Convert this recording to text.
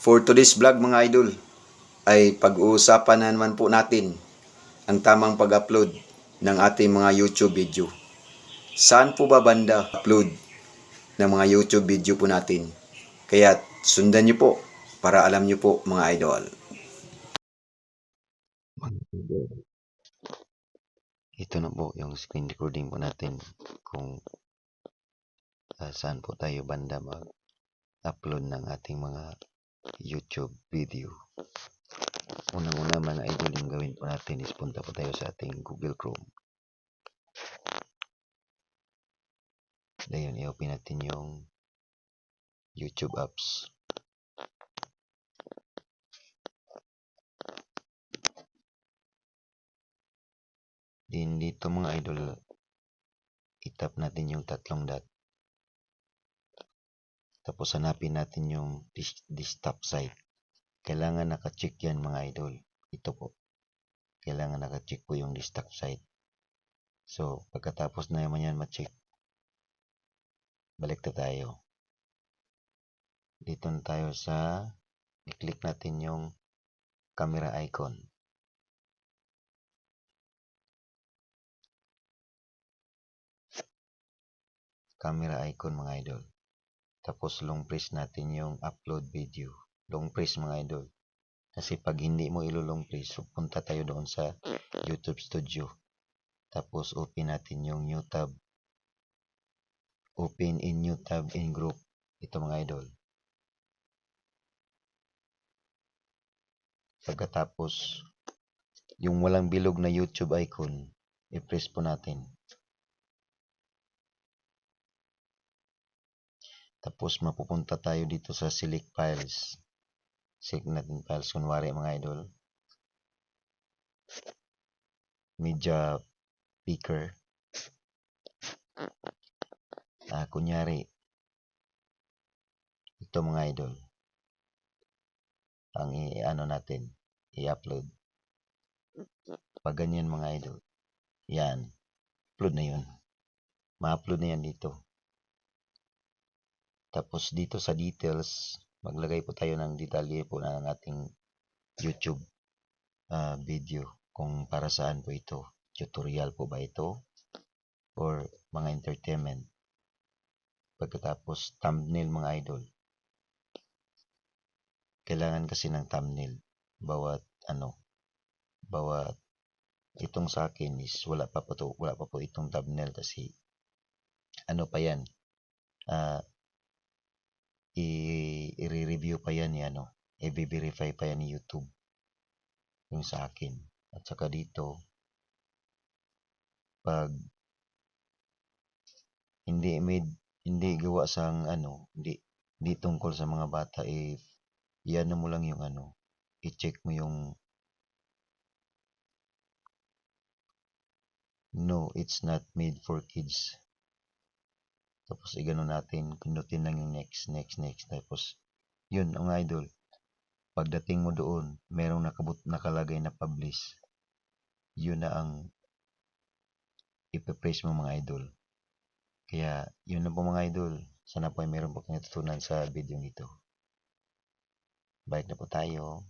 For today's vlog mga idol, ay pag-uusapan na naman po natin ang tamang pag-upload ng ating mga YouTube video. Saan po ba banda upload ng mga YouTube video po natin? Kaya sundan niyo po para alam niyo po mga idol. Ito na po yung screen recording po natin kung ah, saan po tayo banda mag-upload ng ating mga YouTube video. Unang-una mga idol yung gawin po natin is punta po tayo sa ating Google Chrome. Dayon, i-open natin yung YouTube apps. Din dito mga idol, itap natin yung tatlong dot. Tapos hanapin natin yung dis- desktop site. Kailangan naka-check yan mga idol. Ito po. Kailangan naka-check po yung desktop site. So, pagkatapos na naman yan ma-check, balik na tayo. Dito na tayo sa, i-click natin yung camera icon. Camera icon mga idol. Tapos long press natin yung upload video. Long press mga idol. Kasi pag hindi mo ilulong press, so punta tayo doon sa YouTube Studio. Tapos open natin yung new tab. Open in new tab in group. Ito mga idol. Pagkatapos, yung walang bilog na YouTube icon, i-press po natin. Tapos mapupunta tayo dito sa select files. Select natin files. Kunwari mga idol. Media picker. Ah, kunyari. Ito mga idol. Ang i-ano natin. I-upload. Pag ganyan mga idol. Yan. Upload na yun. Ma-upload na yan dito. Tapos dito sa details, maglagay po tayo ng detalye po ng ating YouTube ah, video kung para saan po ito. Tutorial po ba ito? Or mga entertainment? Pagkatapos thumbnail mga idol. Kailangan kasi ng thumbnail. Bawat ano, bawat itong sa akin is wala pa po to, wala pa po itong thumbnail kasi ano pa yan, i- i-review pa yan ni ano, i-verify pa yan ni YouTube yung sa akin. At saka dito, pag hindi made, hindi gawa sang ano, hindi, hindi tungkol sa mga bata, if yan mo lang yung ano, i-check mo yung no, it's not made for kids. Tapos igano natin, pindutin lang yung next, next, next. Tapos, yun, ang idol. Pagdating mo doon, merong nakabut, nakalagay na publish. Yun na ang ipipraise mo mga idol. Kaya, yun na po mga idol. Sana po ay meron po kayo sa video nito. Balik na po tayo.